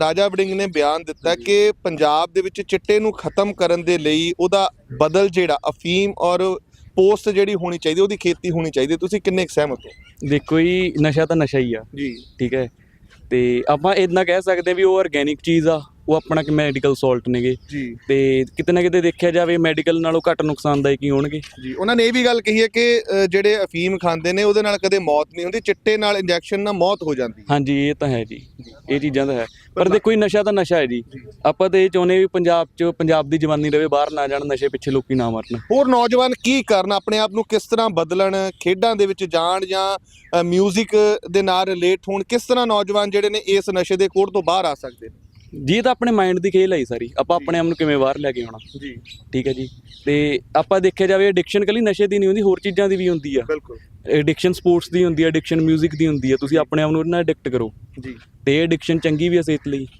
ਰਾਜਾ ਵੜਿੰਗ ਨੇ ਬਿਆਨ ਦਿੱਤਾ ਕਿ ਪੰਜਾਬ ਦੇ ਵਿੱਚ ਚਿੱਟੇ ਨੂੰ ਖਤਮ ਕਰਨ ਦੇ ਲਈ ਉਹਦਾ ਬਦਲ ਜਿਹੜਾ ਅਫੀਮ ਔਰ ਪੋਸਟ ਜਿਹੜੀ ਹੋਣੀ ਚਾਹੀਦੀ ਉਹਦੀ ਖੇਤੀ ਹੋਣੀ ਚਾਹੀਦੀ। ਤੁਸੀਂ ਕਿੰਨੇ ਸਹਿਮਤ ਹੋ? ਦੇਖੋ ਜੀ ਨਸ਼ਾ ਤਾਂ ਨਸ਼ਾ ਹੀ ਆ। ਜੀ। ਠੀਕ ਹੈ। ਤੇ ਆਪਾਂ ਇਦਾਂ ਕਹਿ ਸਕਦੇ ਹਾਂ ਵੀ ਉਹ ਆਰਗੇਨਿਕ ਚੀਜ਼ ਆ। ਉਹ ਆਪਣਾ ਕਿ ਮੈਡੀਕਲ ਸਾਲਟ ਨੇਗੇ। ਜੀ। ਤੇ ਕਿਤੇ ਨਾ ਕਿਤੇ ਦੇਖਿਆ ਜਾਵੇ ਮੈਡੀਕਲ ਨਾਲੋਂ ਘੱਟ ਨੁਕਸਾਨਦਾਇਕ ਹੀ ਹੋਣਗੇ। ਜੀ ਉਹਨਾਂ ਨੇ ਇਹ ਵੀ ਗੱਲ ਕਹੀ ਹੈ ਕਿ ਅ, ਜਿਹੜੇ ਅਫੀਮ ਖਾਂਦੇ ਨੇ ਉਹਦੇ ਨਾਲ ਕਦੇ ਮੌਤ ਨਹੀਂ ਹੁੰਦੀ ਚਿੱਟੇ ਨਾਲ ਇੰਜੈਕਸ਼ਨ ਨਾਲ ਮੌਤ ਹੋ ਜਾਂਦੀ ਹਾਂਜੀ ਇਹ ਤਾਂ ਹੈ ਜੀ। ਇਹ ਚੀਜ਼ਾਂ ਤਾਂ ਹੈ। ਪਰ ਦੇਖੋ ਹੀ ਨਸ਼ਾ ਤਾਂ ਨਸ਼ਾ ਹੈ ਜੀ। ਆਪਾਂ ਤਾਂ ਇਹ ਚਾਹੁੰਦੇ ਵੀ ਪੰਜਾਬ 'ਚ ਪੰਜਾਬ ਦੀ ਜਵਾਨੀ ਰਵੇ ਬਾਹਰ ਨਾ ਜਾਣ ਨਸ਼ੇ ਪਿੱਛੇ ਲੋਕੀ ਨਾ ਮਰਨ। ਹੋਰ ਨੌਜਵਾਨ ਕੀ ਕਰਨ ਆਪਣੇ ਆਪ ਨੂੰ ਕਿਸ ਤਰ੍ਹਾਂ ਬਦਲਣ ਖੇਡਾਂ ਦੇ ਵਿੱਚ ਜਾਣ ਜਾਂ ਮਿਊਜ਼ਿਕ ਦੇ ਨਾਲ ਰਿਲੇਟ ਹੋਣ ਕਿਸ ਤਰ੍ਹਾਂ ਨੌਜਵਾਨ ਜਿਹੜੇ ਨੇ ਇਸ ਨਸ਼ੇ ਦੇ ਕੋੜ ਤੋਂ ਬਾਹਰ ਆ ਸਕਦੇ ਨੇ? ਜੀ ਇਹ ਤਾਂ ਆਪਣੇ ਮਾਈਂਡ ਦੀ ਖੇਲ ਹੈ ਸਾਰੀ। ਆਪਾਂ ਆਪਣੇ ਆਪ ਨੂੰ ਕਿਵੇਂ ਬਾਹਰ ਲੈ ਕੇ ਆਉਣਾ। ਜੀ। ਠੀਕ ਹੈ ਜੀ। ਤੇ ਆਪਾਂ ਦੇਖਿਆ ਜਾਵੇ ਐਡਿਕਸ਼ਨ ਕੱਲੀ ਨਸ਼ੇ ਦੀ ਨਹੀਂ ਹੁੰਦੀ ਹੋਰ ਚੀਜ਼ਾਂ ਦੀ ਵੀ ਹੁੰਦੀ ਆ। ਬਿਲਕੁਲ। ਐਡਿਕਸ਼ਨ ਸਪੋਰਟਸ ਦੀ ਹੁੰਦੀ ਹੈ ਐਡਿਕਸ਼ਨ 뮤직 ਦੀ ਹੁੰਦੀ ਹੈ ਤੁਸੀਂ ਆਪਣੇ ਆਪ ਨੂੰ ਉਹਨਾਂ ਐਡਿਕਟ ਕਰੋ। ਜੀ। ਤੇ ਐਡਿਕਸ਼ਨ ਚੰਗੀ ਵੀ ਹੈ ਸਿਹਤ ਲਈ।